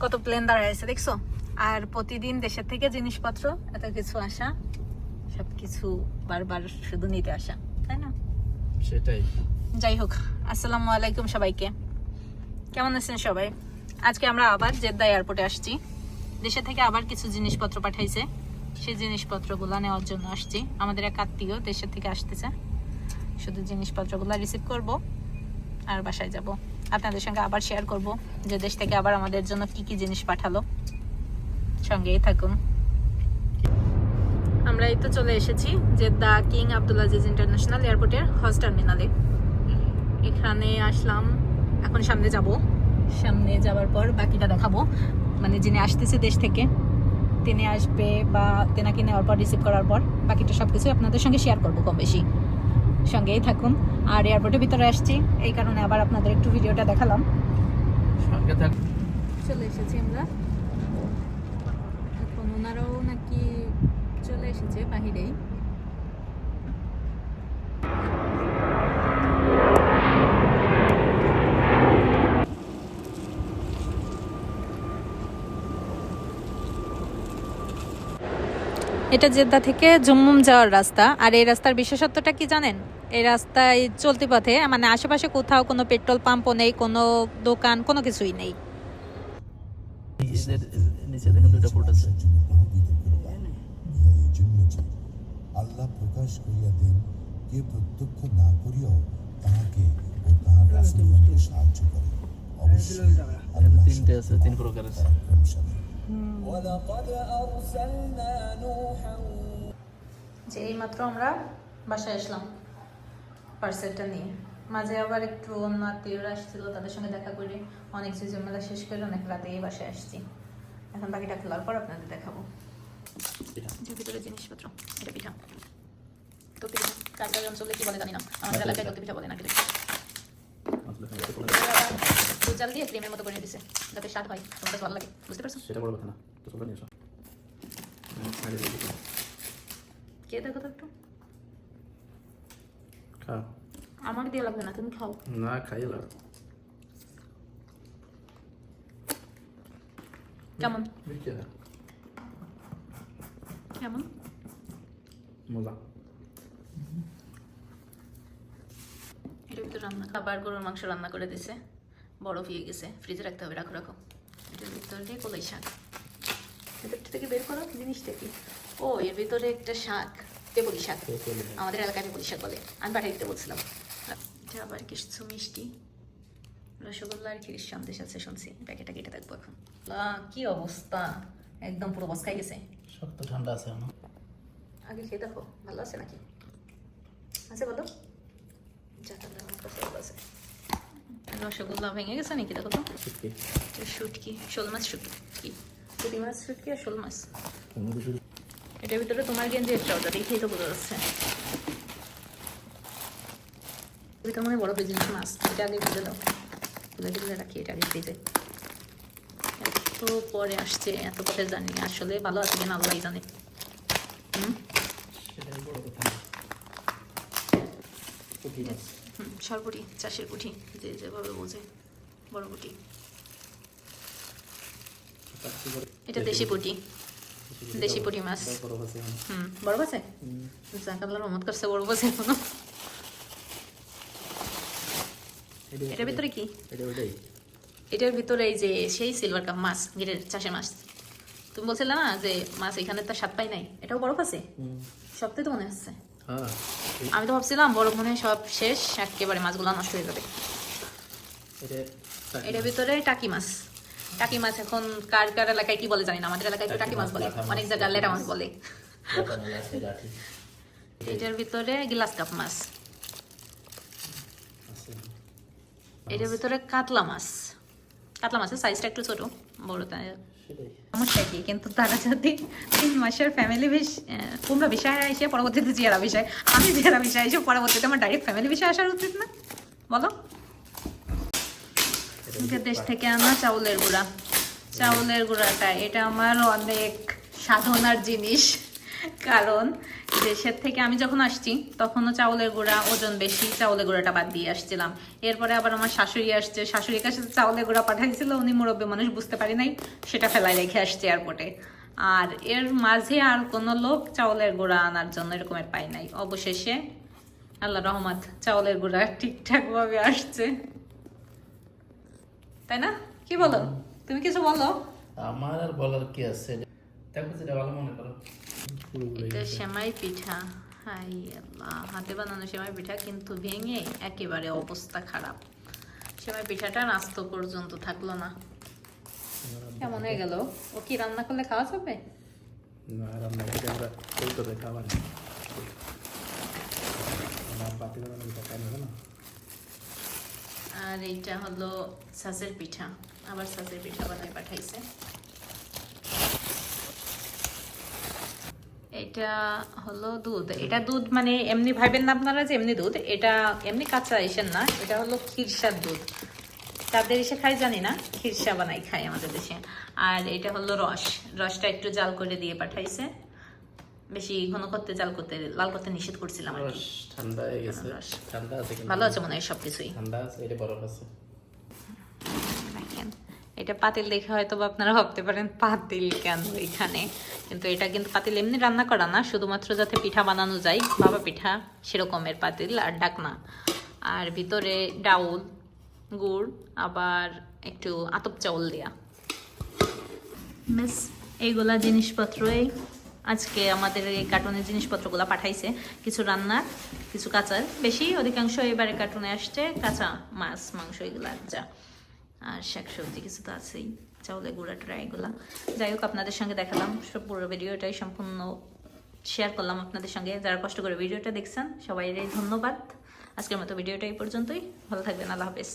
কত প্লেন দাঁড়ায় আছে দেখছ? আর প্রতিদিন দেশের থেকে জিনিসপত্র এত কিছু আসা সবকিছু বারবার শুধু নিতে আসা তাই না? সেটাই। যাই হোক আসসালামু আলাইকুম সবাইকে। কেমন আছেন সবাই? আজকে আমরা আবার জেদ্দা এয়ারপোর্টে আসছি। দেশে থেকে আবার কিছু জিনিসপত্র পাঠাইছে। সেই জিনিসপত্রগুলো নেওয়ার জন্য আসছি। আমাদের এক আত্মীয় দেশের থেকে আসতেছে। শুধু জিনিসপত্রগুলো রিসিভ করব আর বাসায় যাব। আপনাদের সঙ্গে আবার শেয়ার করব যে দেশ থেকে আবার আমাদের জন্য কি কি জিনিস পাঠালো। সঙ্গেই থাকুন। আমরা এই তো চলে এসেছি যে Jeddah king Abdul Aziz international এয়ারপোর্টের হজ টার্মিনালে। এখানে আসলাম, এখন সামনে যাব। সামনে যাওয়ার পর বাকিটা দেখাবো। মানে যিনি আসতেছে দেশ থেকে, তিনি আসবে বা তেনাকে নেওয়ার পর রিসিভ করার পর, বাকিটা সব কিছু আপনাদের সঙ্গে শেয়ার করব কম বেশি সঙ্গেই থাকুন। আর এয়ারপোর্টের ভিতরে আসছি এই কারণে আবার আপনাদের একটু ভিডিওটা দেখালাম। সঙ্গে চলে এসেছি আমরা। এখন ওনারাও নাকি চলে এসেছে বাহিরেই। এটা জেদ্দা থেকে জুম্মুম যাওয়ার রাস্তা। আর এই রাস্তার বিশেষত্বটা কি জানেন? এই রাস্তায় চলতি পথে মানে আশেপাশে কোথাও কোনো পেট্রোল পাম্পও নেই কোনো দোকান কোনো কিছুই নেই। আল্লাহ প্রকাশ করিয়া দেন কে প্রত্যক্ষ না করিয়াও তাহাকে ও তাহার সাহায্য করে। যে এইমাত্র আমরা বাসায় আসলাম। পার্সেলটা নিয়ে। মাঝে আবার একটু অন্য আত্মীয়রা আসছিল তাদের সঙ্গে দেখা করে অনেক কিছু ঝামেলা শেষ করে অনেক রাতে এই বাসায় আসছি। এখন বাকিটা খোলার পর আপনাদের দেখাবো। ভিতরে জিনিসপত্র এটা পিঠা। তো পিঠা কার কার অঞ্চলে কি বলে জানি না। আমাদের এলাকায় তো পিঠা বলে না কিন্তু দুধ দিয়ে ক্রিমের মতো করে দিছে যাতে স্বাদ হয়। তোমার কাছে ভালো লাগে বুঝতে পারছ? সেটা বড় কথা না তো চলো নিয়ে কে দেখো তো একটু? খাও। আমাকে দিয়ে লাগবে না তুমি খাও। না খাই এবার কেমন? কেমন? মজা। এটার ভিতরে রান্না। খাবার গরুর মাংস রান্না করে দিছে। বরফ হয়ে গেছে। ফ্রিজে রাখতে হবে রাখো রাখো। এটার ভিতরে দিয়ে কলাই শাক। ভিতরটা থেকে বের করো জিনিসটা কি? ও এর ভিতরে একটা শাক পেপলি শাক। আমাদের এলাকায় পেপলি শাক বলে। আমি পাঠিয়ে দিতে বলছিলাম। এটা আবার কিছু মিষ্টি রসগোল্লা আর ক্ষীরের সন্দেশ আছে শুনছি প্যাকেটটা কেটে থাকব এখন কি অবস্থা একদম পুরো বসকাই গেছে শক্ত ঠান্ডা আছে আগে খেয়ে দেখো ভালো আছে নাকি আছে বলো যা ভালো আছে রসগোল্লা ভেঙে গেছে নাকি দেখো তো শুটকি শোল মাছ শুটকি পুঁটি মাছ শুটকি আর শোল মাছ কোনো এটার ভিতরে তোমার গেঞ্জি একটা ওটা দেখেই তো বোঝা যাচ্ছে এটা মনে বড় জিনিস মাছ এটা আগে খুলে দাও খুলে দিলে রাখি এটা আগে ফ্রিজে এত পরে আসছে এত পরে জানি আসলে ভালো আছে কিনা আল্লাহ জানে হুম সরপুটি চাষের পুঁটি যে যেভাবে বোঝে বড় করে এটা দেশি পুঁটি দেশি পুঁটি মাছ হুম বড় আছে করছে বড় আছে এখনও এটার ভিতরে কি? এটার ভিতরে এই যে সেই সিলভার কাপ মাছ গিরের চাষের মাছ। তুমি বলছিলে না যে মাছ এখানে তো স্বাদ পাই নাই? এটাও বরফ আছে? সত্যি তো মনে হচ্ছে। হ্যাঁ। আমি তো ভাবছিলাম বরফ মনে সব শেষ একেবারে মাছগুলো নষ্ট হয়ে যাবে। এটার ভিতরে টাকি মাছ। টাকি মাছ এখন কার কার এলাকায় কি বলে জানি না আমাদের এলাকায় তো টাকি মাছ বলে। অনেক জায়গায় লেটা মাছ বলে। এটার ভিতরে গ্লাস কাপ মাছ আছে এটার ভিতরে কাতলা মাছ। কাতলা মাছের সাইজটা একটু ছোট বড় তাই। সমস্যা কি? কিন্তু তারা যদি তিন মাসের ফ্যামিলি বিষ তোমরা বিষয় এসে পরবর্তীতে জিয়ারা বিষয় আমি জিয়ারা বিষয় এসে পরবর্তীতে আমার ডাইরেক্ট ফ্যামিলি বিষয় আসার উচিত না? বলো। দেশ থেকে আনা চাউলের গুঁড়া। চাউলের গুঁড়াটা এটা আমার অনেক সাধনার জিনিস। কারণ দেশের থেকে আমি যখন আসছি, তখনও চাউলের গুঁড়া, ওজন বেশি, চাউলের গুঁড়াটা বাদ দিয়ে আসছিলাম। এরপরে আবার আমার শাশুড়ি আসছে, শাশুড়ির কাছে চাউলের গুঁড়া পাঠাইছিল, উনি মুরব্বী মানুষ বুঝতে পারি নাই, সেটা ফেলায় রেখে আসছে এয়ারপোর্টে আর এর মাঝে আর কোনো লোক চাউলের গুঁড়া আনার জন্য এরকমের পাই নাই। অবশেষে আল্লাহ রহমত, চাউলের গুঁড়া ঠিকঠাক ভাবে আসছে। তাই না? কি বলো? তুমি কিছু বলো? আমার আর বলার কি আছে? দেখো, যেটা ভালো মনে করো। এটা সেমাই পিঠা। হাই আল্লাহ হাতে বানানো সেমাই পিঠা কিন্তু ভেঙে একেবারে অবস্থা খারাপ। সেমাই পিঠাটা নাস্ত পর্যন্ত থাকল না। কেমন হয়ে গেল? ও কি রান্না করলে খাওয়া যাবে? না রান্না আমরা খাবার আর এইটা হলো সাজের পিঠা। আবার সাজের পিঠা বানাই পাঠাইছে। এটা হলো দুধ। এটা দুধ মানে এমনি ভাবেন না আপনারা যে এমনি দুধ এটা এমনি কাঁচা এসেন না এটা হলো খিরসার দুধ। তাদের এসে খাই জানি না খিরসা বানাই খাই আমাদের দেশে। আর এটা হলো রস রসটা একটু জাল করে দিয়ে পাঠাইছে। বেশি ঘন করতে জাল করতে লাল করতে নিষেধ করছিলাম আর কি। রস ঠান্ডা হয়ে গেছে। ঠান্ডা আছে ভালো আছে মনে হয় সবকিছুই। ঠান্ডা আছে এটা বরফ আছে। এটা পাতিল দেখে হয়তো বা আপনারা ভাবতে পারেন, পাতিল কেন এখানে? কিন্তু এটা কিন্তু পাতিল এমনি রান্না করা না, শুধুমাত্র যাতে পিঠা বানানো যায়, বাবা পিঠা, সেরকমের পাতিল আর ডাকনা। আর ভিতরে ডাউল, গুড়, আবার একটু আতপ চাউল দেয়া। বেশ এইগুলা জিনিসপত্রই আজকে আমাদের এই কার্টুনের জিনিসপত্রগুলো পাঠাইছে। কিছু রান্নার কিছু কাঁচার। বেশি অধিকাংশ এবারে কার্টুনে আসছে কাঁচা মাছ, মাংস, এগুলা যা। আর শাক সবজি কিছু তো আছেই। চাউলে গুঁড়া ট্রাইগুলা যাই হোক, আপনাদের সঙ্গে দেখালাম সব পুরো ভিডিওটাই সম্পূর্ণ শেয়ার করলাম আপনাদের সঙ্গে। যারা কষ্ট করে ভিডিওটা দেখছেন সবাই ধন্যবাদ। আজকের মতো ভিডিওটা এই পর্যন্তই। ভালো থাকবেন, আল্লাহ হাফেজ।